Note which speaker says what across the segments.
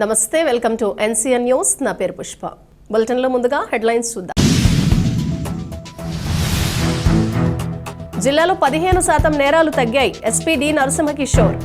Speaker 1: నమస్తే welcome to NCN news. నా పేరు పుష్ప. బులెటిన్లో ముందుగా హెడ్లైన్స్ చూద్దాం. జిల్లాలో పదిహేను శాతం నేరాలు తగ్గాయి ఎస్పీ డి నరసింహకిషోర్.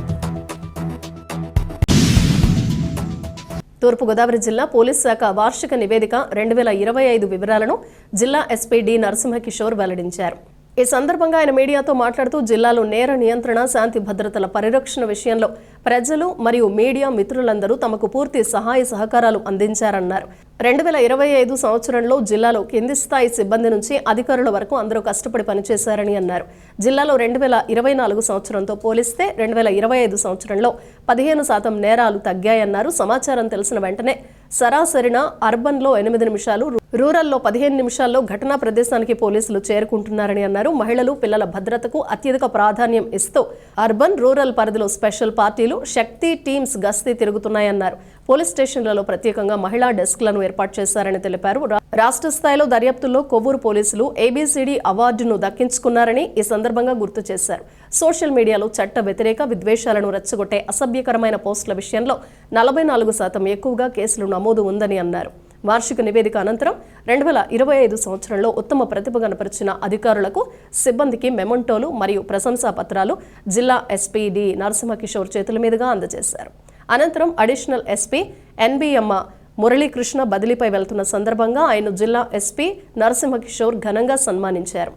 Speaker 1: తూర్పుగోదావరి జిల్లా పోలీస్ శాఖ వార్షిక నివేదిక రెండు వేల ఇరవై ఐదు వివరాలను జిల్లా ఎస్పీ డి నరసింహకిషోర్ వెల్లడించారు. ఈ సందర్భంగా ఆయన మీడియాతో మాట్లాడుతూ జిల్లాలో నేర నియంత్రణ శాంతి భద్రతల పరిరక్షణ విషయంలో ప్రజలు మరియు మీడియా మిత్రులందరూ తమకు పూర్తి సహాయ సహకారాలు అందించారన్నారు. రెండు వేల ఇరవై ఐదు సంవత్సరంలో జిల్లాలో కింది స్థాయి సిబ్బంది నుంచి అధికారుల వరకు అందరూ కష్టపడి పనిచేశారని అన్నారు. జిల్లాలో రెండు వేల ఇరవై నాలుగు సంవత్సరంతో పోలిస్తే రెండు వేల ఇరవై ఐదు సంవత్సరంలో పదిహేను శాతం నేరాలు తగ్గాయన్నారు. సమాచారం తెలిసిన వెంటనే సరాసరిన అర్బన్లో ఎనిమిది నిమిషాలు రూరల్లో పదిహేను నిమిషాల్లో ఘటనా ప్రదేశానికి పోలీసులు చేరుకుంటున్నారని అన్నారు. మహిళలు పిల్లల భద్రతకు అత్యధిక ప్రాధాన్యం ఇస్తూ అర్బన్ రూరల్ పరిధిలో స్పెషల్ పార్టీలు శక్తి టీమ్స్ గస్తీ తిరుగుతున్నాయన్నారు. పోలీస్ స్టేషన్లలో ప్రత్యేకంగా మహిళా డెస్క్లను ఏర్పాటు చేశారని తెలిపారు. రాష్ట్ర స్థాయిలో దర్యాప్తుల్లో కొవ్వూరు పోలీసులు ఏబీసీడీ అవార్డును దక్కించుకున్నారని ఈ సందర్భంగా గుర్తు చేశారు. సోషల్ మీడియాలో చట్ట వ్యతిరేక విద్వేషాలను రెచ్చగొట్టే అసభ్యకరమైన పోస్టుల విషయంలో నలభై నాలుగు శాతం ఎక్కువగా కేసులు నమోదు ఉందని అన్నారు. వార్షిక నివేదిక అనంతరం రెండు వేల ఇరవై ఐదు సంవత్సరంలో ఉత్తమ ప్రతిభ కనపరిచిన అధికారులకు సిబ్బందికి మెమంటోలు మరియు ప్రశంసా పత్రాలు జిల్లా ఎస్పీ డి నరసింహకిషోర్ చేతుల మీదుగా అందజేశారు. అనంతరం అడిషనల్ ఎస్పీ ఎన్బిఎమ్మ మురళీకృష్ణ బదిలీపై వెళ్తున్న సందర్భంగా ఆయన జిల్లా ఎస్పీ నరసింహకిషోర్ ఘనంగా సన్మానించారు.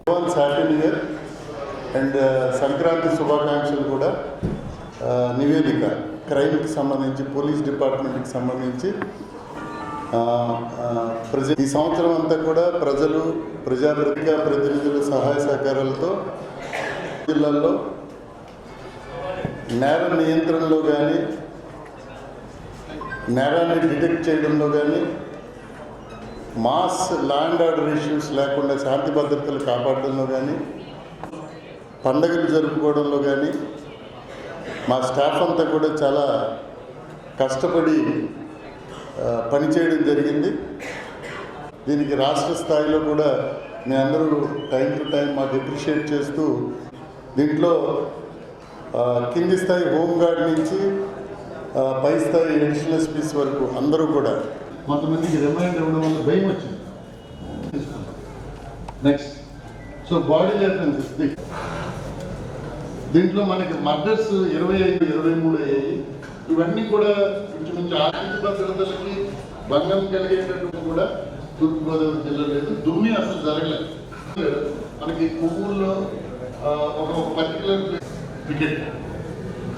Speaker 2: అండ్ uh, సంక్రాంతి శుభాకాంక్షలు కూడా uh, నివేదిక క్రైమ్కి సంబంధించి పోలీస్ డిపార్ట్మెంట్కి సంబంధించి ప్రజ ఈ సంవత్సరం అంతా కూడా ప్రజలు ప్రజాప్రతిగా ప్రతినిధుల సహాయ సహకారాలతో జిల్లాల్లో నేర నియంత్రణలో కానీ నేరాన్ని డిటెక్ట్ చేయడంలో కానీ మాస్ ల్యాండ్ ఆర్డర్ ఇష్యూస్ లేకుండా శాంతి భద్రతలు కాపాడడంలో కానీ పండగలు జరుపుకోవడంలో కానీ మా స్టాఫ్ అంతా కూడా చాలా కష్టపడి పనిచేయడం జరిగింది. దీనికి రాష్ట్ర స్థాయిలో కూడా మీ అందరూ టైం టు టైం మాకు అప్రిషియేట్ చేస్తూ దీంట్లో కింది స్థాయి హోంగార్డ్ నుంచి పై స్థాయి అడిషనల్ ఎస్పీస్ వరకు అందరూ కూడా కొంతమందికి రిమైండ్ ఇవ్వడం వల్ల భయం వచ్చింది. నెక్స్ట్ సో బాడీ లెఫెన్సెస్ దీంట్లో మనకి మర్డర్స్ ఇరవై ఐదు ఇరవై మూడు అయ్యాయి. ఇవన్నీ కూడా ఇంచుమించు ఆర్థిక భద్రతలకి భంగం కలిగేటట్టు కూడా తూర్పుగోదావరి జిల్లా లేదు. దుమ్మి అసలు జరగలేదు. మనకి కొవ్వూరులో ఒక పర్టికులర్ వికెట్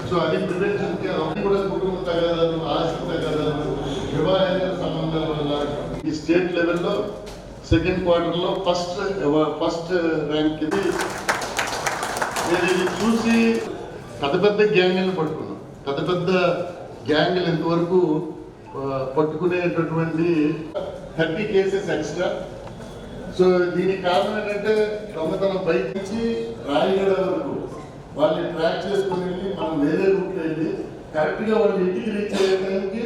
Speaker 2: సో అది ప్రివెన్షన్కి అవన్నీ కూడా కుటుంబ తగాదాలు ఆస్తి తగాదాలు వివాహేతర సంబంధాల వల్ల ఈ స్టేట్ లెవెల్లో సెకండ్ క్వార్టర్లో ఫస్ట్ ఫస్ట్ ర్యాంక్ ఇది. చూసి పెద్ద పెద్ద గ్యాంగ్లను పడుతుంది పెద్ద పెద్ద గ్యాంగ్లు ఇంతవరకు పట్టుకునేటటువంటి థర్టీ కేసెస్ ఎక్స్ట్రా. సో దీనికి కారణం ఏంటంటే దొంగతనం బయట నుంచి రాయగడ వరకు వాళ్ళని ట్రాక్ చేసుకుని వెళ్ళి మనం వేరే రూట్ వెళ్ళి కరెక్ట్గా వాళ్ళు ఇంటికి రీచ్ అయ్యేదానికి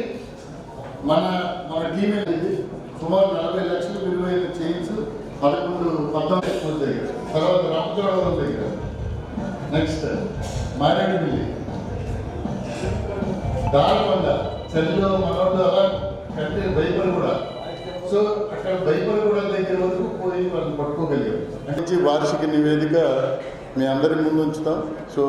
Speaker 2: మన మన టీం ఇది. సుమారు నలభై లక్షల విలువైన చైన్స్ పదకొండు పద్నాలుగు స్కూల్ దగ్గర. తర్వాత రామచోడవరం దగ్గర. నెక్స్ట్ మారేడుమిల్లి దానివల్ల చలిలో మనోళ్ళు అలా కంటే భయపడి కూడా సో అక్కడ భయపడి కూడా దగ్గర వరకు పోయి వాళ్ళని పట్టుకోగలిగాం. మంచి వార్షిక నివేదిక మీ అందరి ముందు ఉంచుతాం. సో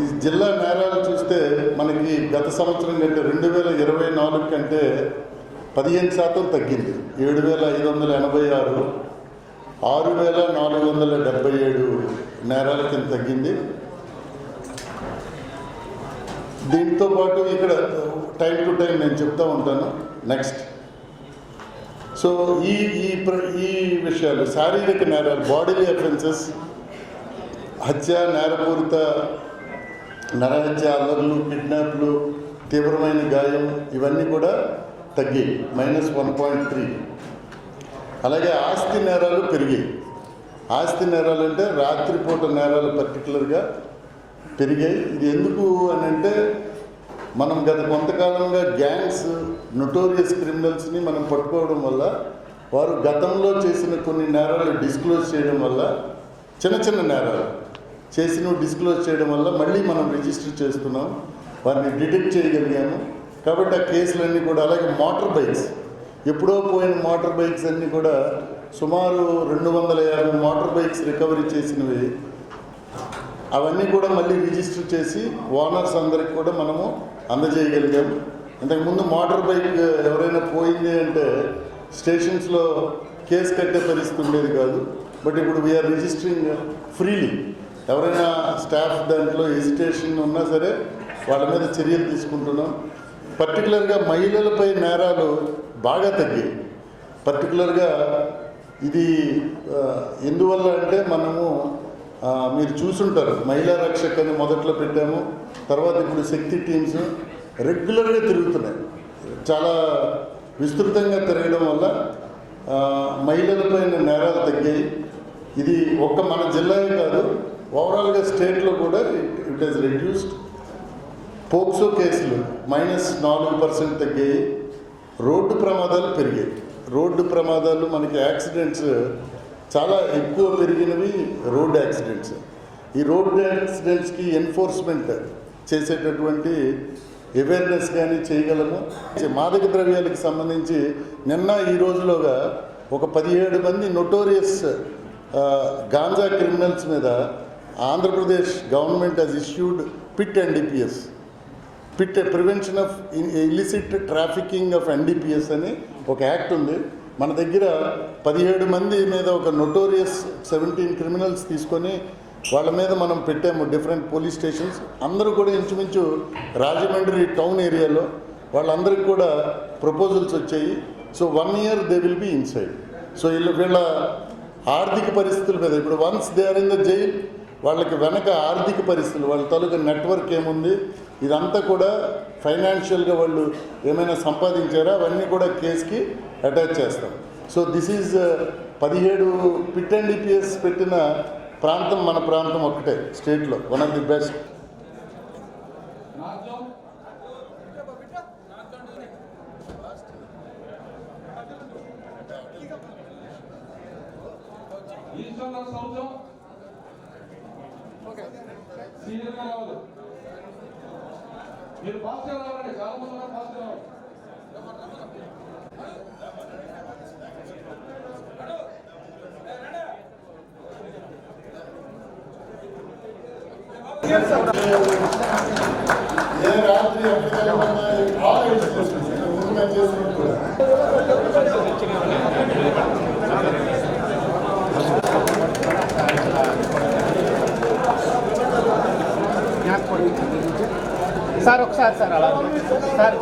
Speaker 2: ఈ జిల్లా నేరాలు చూస్తే మనకి గత సంవత్సరం కంటే రెండు వేల ఇరవై నాలుగు కంటే పదిహేను శాతం తగ్గింది. ఏడు వేల ఐదు వందల ఎనభై ఆరు ఆరు వేల నాలుగు వందల డెబ్బై ఏడు నేరాల కింద తగ్గింది. దీంతో పాటు ఇక్కడ టైం టు టైం నేను చెప్తా ఉంటాను. నెక్స్ట్ సో ఈ ఈ ప్ర- ఈ విషయాలు శారీరక నేరాలు బాడీలీ అఫెన్సెస్ హత్య నేరపూరిత నరహత్య అల్లర్లు కిడ్నాప్లు తీవ్రమైన గాయం ఇవన్నీ కూడా తగ్గాయి మైనస్ వన్ పాయింట్ త్రీ అలాగే ఆస్తి నేరాలు పెరిగాయి. ఆస్తి నేరాలు అంటే రాత్రిపూట నేరాలు పర్టికులర్గా పెరిగాయి ఇది ఎందుకు అని అంటే మనం గత కొంతకాలంగా గ్యాంగ్స్ నొటోరియస్ క్రిమినల్స్ని మనం పట్టుకోవడం వల్ల వారు గతంలో చేసిన కొన్ని నేరాలు డిస్క్లోజ్ చేయడం వల్ల చిన్న చిన్న నేరాలు చేసిన డిస్క్లోజ్ చేయడం వల్ల మళ్ళీ మనం రిజిస్టర్ చేస్తున్నాం వారిని డిటెక్ట్ చేయగలిగాము. కాబట్టి ఆ కేసులన్నీ కూడా అలాగే మోటార్ బైక్స్ ఎప్పుడో పోయిన మోటార్ బైక్స్ అన్నీ కూడా సుమారు రెండు వందల యాభై మోటార్ బైక్స్ రికవరీ చేసినవి అవన్నీ కూడా మళ్ళీ రిజిస్టర్ చేసి ఓనర్స్ అందరికి కూడా మనము అందజేయగలిగాము ఇంతకుముందు మోటార్ బైక్ ఎవరైనా పోయింది అంటే స్టేషన్స్లో కేసు కట్టే పరిస్థితి ఉండేది కాదు. బట్ ఇప్పుడు వీఆర్ రిజిస్టరింగ్ ఫ్రీలీ ఎవరైనా స్టాఫ్ దాంట్లో హెజిటేషన్ ఉన్నా సరే వాళ్ళ మీద చర్యలు తీసుకుంటున్నాం. పర్టికులర్గా మహిళలపై నేరాలు బాగా తగ్గాయి. పర్టికులర్గా ఇది ఎందువల్ల అంటే మనము మీరు చూసుంటారు. మహిళా రక్షక్ అని మొదట్లో పెట్టాము. తర్వాత ఇప్పుడు శక్తి టీమ్స్ రెగ్యులర్గా తిరుగుతున్నాయి. చాలా విస్తృతంగా తిరగడం వల్ల మహిళలపైన నేరాలు తగ్గాయి. ఇది ఒక్క మన జిల్లాయే కాదు ఓవరాల్గా స్టేట్లో కూడా ఇట్ ఈస్ రెడ్యూస్డ్. పోక్సో కేసులు మైనస్ నాలుగు పర్సెంట్ తగ్గాయి. రోడ్డు ప్రమాదాలు పెరిగాయి. రోడ్డు ప్రమాదాలు మనకి యాక్సిడెంట్స్ చాలా ఎక్కువ పెరిగినవి రోడ్ యాక్సిడెంట్స్. ఈ రోడ్ యాక్సిడెంట్స్కి ఎన్ఫోర్స్మెంట్ చేసేటటువంటి అవేర్నెస్ కానీ చేయగలము? మాదక ద్రవ్యాలకు సంబంధించి నిన్న ఈ రోజులోగా ఒక పదిహేడు మంది నొటోరియస్ గాంజా క్రిమినల్స్ మీద Andhra Pradesh government has issued PIT NDPS PIT prevention of illicit trafficking of NDPS అని ఒక యాక్ట్ ఉంది. మన దగ్గర పదిహేడు మంది మీద ఒక నొటోరియస్ సెవెంటీన్ క్రిమినల్స్ తీసుకొని వాళ్ళ మీద మనం పెట్టాము డిఫరెంట్ పోలీస్ స్టేషన్స్ అందరూ కూడా ఇంచుమించు రాజమండ్రి టౌన్ ఏరియాలో వాళ్ళందరికీ కూడా ప్రపోజల్స్ వచ్చాయి. So one year they will be inside so వీళ్ళ వీళ్ళ ఆర్థిక పరిస్థితుల మీద ఇప్పుడు once they are in the jail వాళ్ళకి వెనక ఆర్థిక పరిస్థితులు వాళ్ళ తాలూకా నెట్వర్క్ ఏముంది? ఇదంతా కూడా ఫైనాన్షియల్గా వాళ్ళు ఏమైనా సంపాదించారా? అవన్నీ కూడా కేసుకి అటాచ్ చేస్తాం. సో దిస్ ఈజ్ పదిహేడు పిట్ అండ్ డిపిఎస్ పెట్టిన ప్రాంతం మన ప్రాంతం ఒక్కటే స్టేట్లో వన్ ఆఫ్ ది బెస్ట్
Speaker 3: మీరు పాస్గా రావాలండి చాలా మంది ఉన్నారు, పాస్గా రావాలి
Speaker 2: ఏ రాత్రి ఎక్కడికైనా ఆలోచించేసి ముందు మేము చేసినట్టు కూడా
Speaker 4: సార్ ఒకసారి సార్ అలా. సార్.